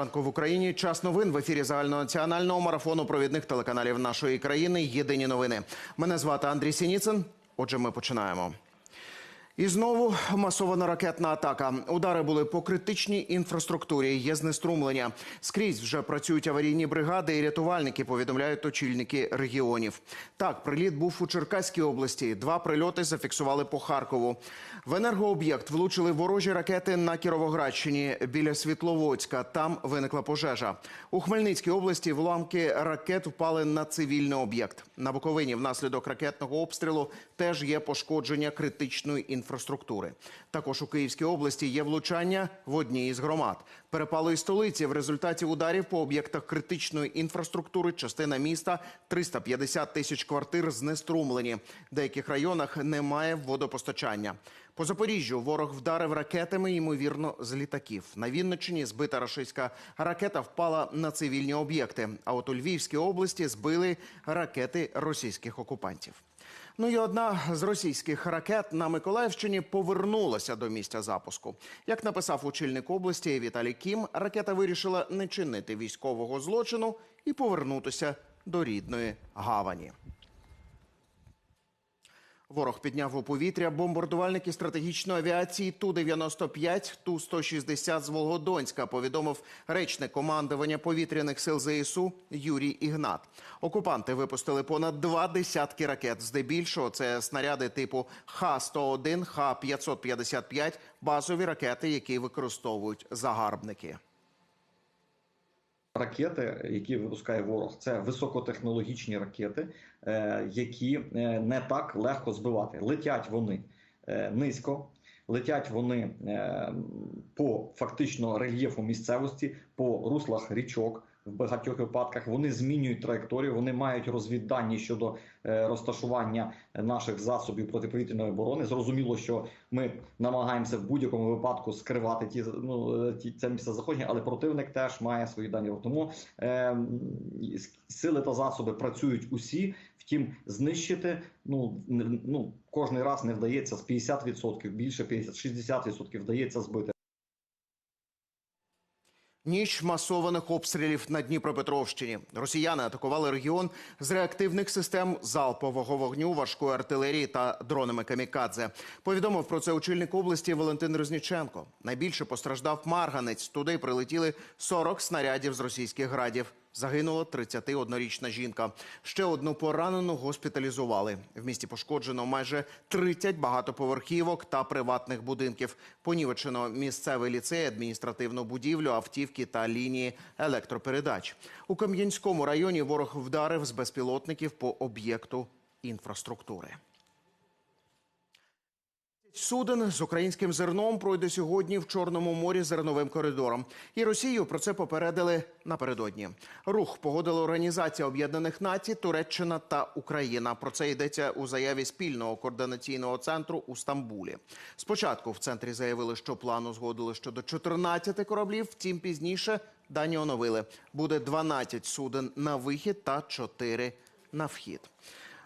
Ранку в Україні час новин в ефірі загальнонаціонального марафону провідних телеканалів нашої країни. Єдині новини. Мене звати Андрій Сініцин. Отже, ми починаємо. І знову масована ракетна атака. Удари були по критичній інфраструктурі. Є знеструмлення. Скрізь вже працюють аварійні бригади і рятувальники. Повідомляють очільники регіонів. Так, приліт був у Черкаській області. Два прильоти зафіксували по Харкову. В енергооб'єкт влучили ворожі ракети на Кіровоградщині біля Світловодська. Там виникла пожежа. У Хмельницькій області вламки ракет впали на цивільний об'єкт. На Буковині внаслідок ракетного обстрілу теж є пошкодження критичної інфраструктури. Також у Київській області є влучання в одній із громад. Перепало і столиці в результаті ударів по об'єктах критичної інфраструктури. Частина міста 350 тисяч квартир знеструмлені. В деяких районах немає водопостачання. По Запоріжжю ворог вдарив ракетами, ймовірно, з літаків. На Вінниччині збита рашистська ракета впала на цивільні об'єкти. А от у Львівській області збили ракети російських окупантів. Ну і одна з російських ракет на Миколаївщині повернулася до місця запуску. Як написав очільник області Віталій Кім, ракета вирішила не чинити військового злочину і повернутися до рідної гавані. Ворог підняв у повітря бомбардувальники стратегічної авіації Ту-95, Ту-160 з Волгодонська, повідомив речник командування повітряних сил ЗСУ Юрій Ігнат. Окупанти випустили понад два десятки ракет. Здебільшого це снаряди типу Х-101, Х-555, базові ракети, які використовують загарбники. Ракети, які випускає ворог, це високотехнологічні ракети, е, які е, не так легко збивати. Летять вони е, низько, летять вони по фактично рельєфу місцевості, по руслах річок. В багатьох випадках вони змінюють траєкторію, вони мають розвіддані щодо розташування наших засобів протиповітряної оборони. Зрозуміло, що ми намагаємося в будь-якому випадку скривати ті ну ті це місце заходження, але противник теж має свої дані. Тому е, сили та засоби працюють усі. Втім, знищити ну ну кожний раз не вдається з 50%, більше 50-60% вдається збити. Ніч масованих обстрілів на Дніпропетровщині. Росіяни атакували регіон з реактивних систем залпового вогню, важкої артилерії та дронами камікадзе. Повідомив про це очільник області Валентин Розніченко. Найбільше постраждав Марганець. Туди прилетіли 40 снарядів з російських градів. Загинула 31-річна жінка. Ще одну поранену госпіталізували. В місті пошкоджено майже 30 багатоповерхівок та приватних будинків. Понівечено місцевий ліцей, адміністративну будівлю, автівки та лінії електропередач. У Кам'янському районі ворог вдарив з безпілотників по об'єкту інфраструктури. Суден з українським зерном пройде сьогодні в Чорному морі зерновим коридором. І Росію про це попередили напередодні. Рух погодила Організація Об'єднаних Націй, Туреччина та Україна. Про це йдеться у заяві спільного координаційного центру у Стамбулі. Спочатку в центрі заявили, що план узгодили щодо 14 кораблів. Втім, пізніше дані оновили. Буде 12 суден на вихід та 4 на вхід.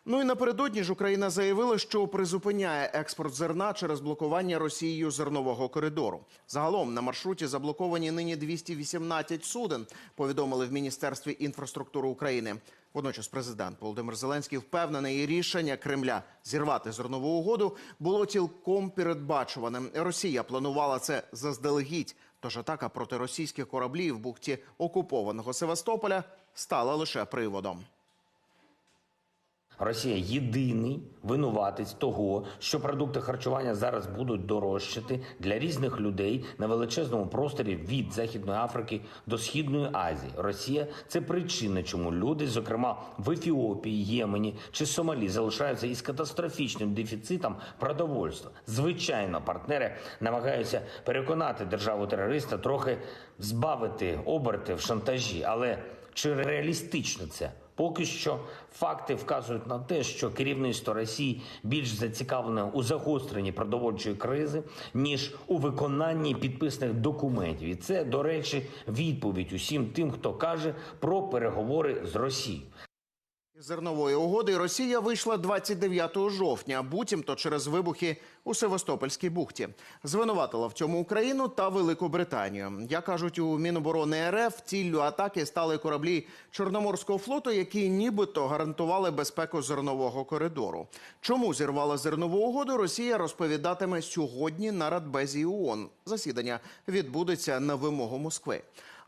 Ну і напередодні ж Україна заявила, що призупиняє експорт зерна через блокування Росією зернового коридору. Загалом на маршруті заблоковані нині 218 суден. Повідомили в міністерстві інфраструктури України. Водночас президент Володимир Зеленський впевнений, рішення Кремля зірвати зернову угоду було цілком передбачуваним. Росія планувала це заздалегідь. Тож атака проти російських кораблів в бухті окупованого Севастополя стала лише приводом. Росія єдиний винуватець того, що продукти харчування зараз будуть дорожчати для різних людей на величезному просторі від Західної Африки до Східної Азії. Росія це причина, чому люди, зокрема в Ефіопії, Ємені чи Сомалі, залишаються із катастрофічним дефіцитом продовольства. Звичайно, партнери намагаються переконати державу терориста трохи збавити оберти в шантажі, але чи реалістично це? Поки що факти вказують на те, що керівництво Росії більш зацікавлене у загостренні продовольчої кризи ніж у виконанні підписаних документів, і це, до речі, відповідь усім тим, хто каже про переговори з Росією. Зернової угоди Росія вийшла 29 жовтня, буцімто через вибухи у Севастопольській бухті. Звинуватила в цьому Україну та Велику Британію. Як кажуть у Міноборони РФ, ціллю атаки стали кораблі Чорноморського флоту, які нібито гарантували безпеку зернового коридору. Чому зірвала зернову угоду? Росія розповідатиме сьогодні на Радбезі ООН. Засідання відбудеться на вимогу Москви.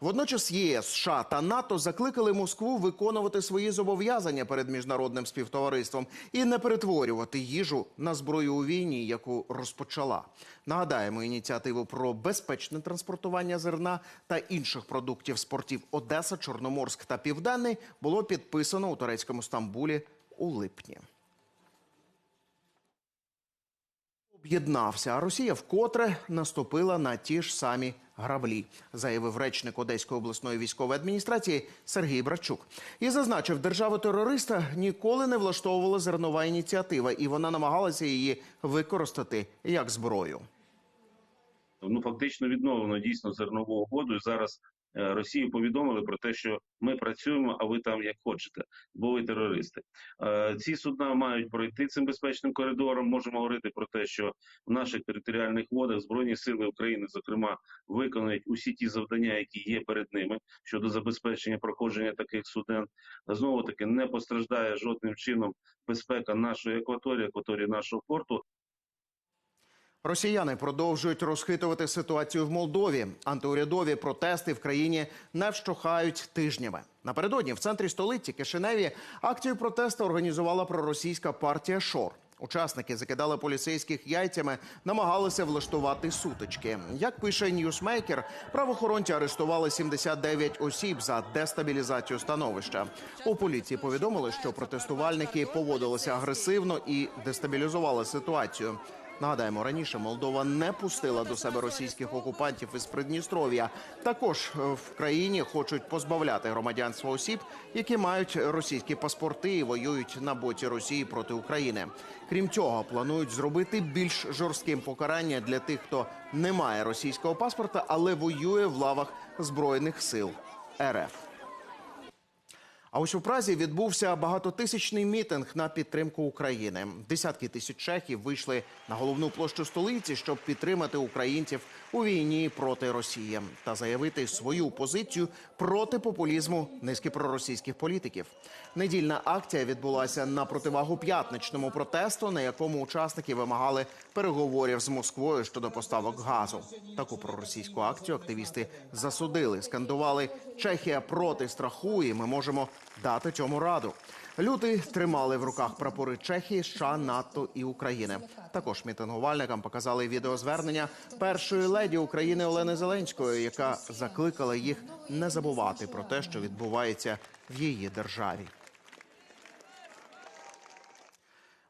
Водночас ЄС, США та НАТО закликали Москву виконувати свої зобов'язання перед міжнародним співтовариством і не перетворювати їжу на зброю у війні, яку розпочала. Нагадаємо ініціативу про безпечне транспортування зерна та інших продуктів з портів Одеса, Чорноморськ та Південний було підписано у турецькому Стамбулі у липні. Об'єднався, а Росія вкотре наступила на ті ж самі граблі, заявив речник Одеської обласної військової адміністрації Сергій Братчук. І зазначив, держава терориста ніколи не влаштовувала зернова ініціатива, і вона намагалася її використати як зброю. ну фактично відновлено дійсно зернову угоду. Зараз е, Росії повідомили про те, що ми працюємо, а ви там як хочете, бо ви терористи. Е, Ці судна мають пройти цим безпечним коридором. Можемо говорити про те, що в наших територіальних водах збройні сили України, зокрема, виконують усі ті завдання, які є перед ними щодо забезпечення проходження таких суден. Знову таки не постраждає жодним чином безпека нашої акваторії, акваторії нашого порту. Росіяни продовжують розхитувати ситуацію в Молдові. Антиурядові протести в країні не вщухають тижнями. Напередодні в центрі столиці Кишиневі акцію протесту організувала проросійська партія Шор. Учасники закидали поліцейських яйцями, намагалися влаштувати сутички. Як пише Ньюсмейкер, правоохоронці арештували 79 осіб за дестабілізацію становища. У поліції повідомили, що протестувальники поводилися агресивно і дестабілізували ситуацію. Нагадаємо, раніше Молдова не пустила до себе російських окупантів із Придністров'я. Також е, в країні хочуть позбавляти громадянства осіб, які мають російські паспорти і воюють на боці Росії проти України. Крім цього, планують зробити більш жорстким покарання для тих, хто не має російського паспорта, але воює в лавах збройних сил РФ. А ось у Празі відбувся багатотисячний мітинг на підтримку України. Десятки тисяч чехів вийшли на головну площу столиці, щоб підтримати українців у війні проти Росії та заявити свою позицію проти популізму низки проросійських політиків. Недільна акція відбулася на противагу п'ятничному протесту, на якому учасники вимагали переговорів з Москвою щодо поставок газу. Таку проросійську акцію активісти засудили, скандували Чехія проти страху, і ми можемо дати цьому раду. Люди тримали в руках прапори Чехії, США, НАТО і України. Також мітингувальникам показали відеозвернення першої леді України Олени Зеленської, яка закликала їх не забувати про те, що відбувається в її державі.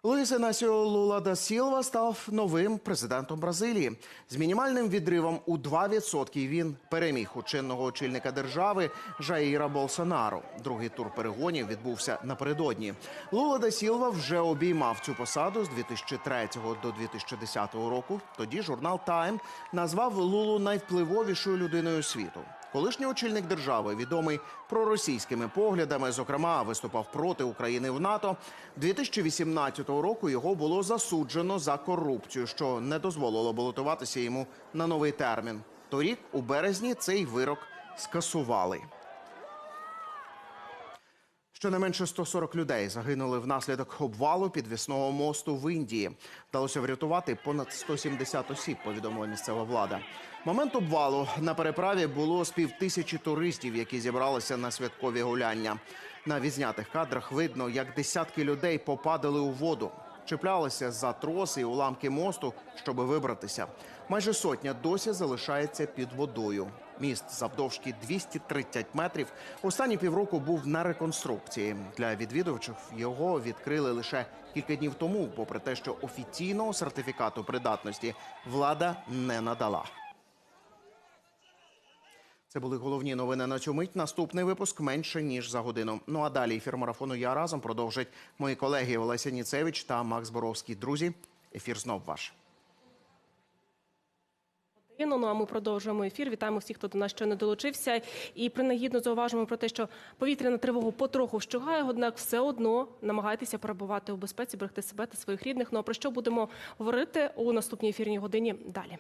Луїс Інасіо Лула да Сілва став новим президентом Бразилії. З мінімальним відривом у 2% він переміг у чинного очільника держави Жаїра Болсонаро. Другий тур перегонів відбувся напередодні. Лула да Сілва вже обіймав цю посаду з 2003 до 2010 року. Тоді журнал Тайм назвав Лулу найвпливовішою людиною світу. Колишній очільник держави, відомий проросійськими поглядами, зокрема виступав проти України в НАТО. 2018 року його було засуджено за корупцію, що не дозволило балотуватися йому на новий термін. Торік, у березні, цей вирок скасували. Щонайменше 140 людей загинули внаслідок обвалу підвісного мосту в Індії. Вдалося врятувати понад 170 осіб, повідомила місцева влада. Момент обвалу на переправі було з півтисячі туристів, які зібралися на святкові гуляння. На відзнятих кадрах видно, як десятки людей попадали у воду. Чіплялися за троси і уламки мосту, щоб вибратися. Майже сотня досі залишається під водою. Міст завдовжки 230 метрів. Останні півроку був на реконструкції. Для відвідувачів його відкрили лише кілька днів тому, попри те, що офіційного сертифікату придатності влада не надала. Це були головні новини на цю мить. Наступний випуск менше ніж за годину. Ну а далі ефір марафону я разом продовжать мої колеги Олеся Ніцевич та Макс Боровський. Друзі, ефір знов ваш. Ну, а ми продовжуємо ефір. Вітаємо всіх, хто до нас ще не долучився. І принагідно зауважимо про те, що повітряна тривога потроху щугає, однак все одно намагайтеся перебувати у безпеці, берегти себе та своїх рідних. Ну а про що будемо говорити у наступній ефірній годині далі?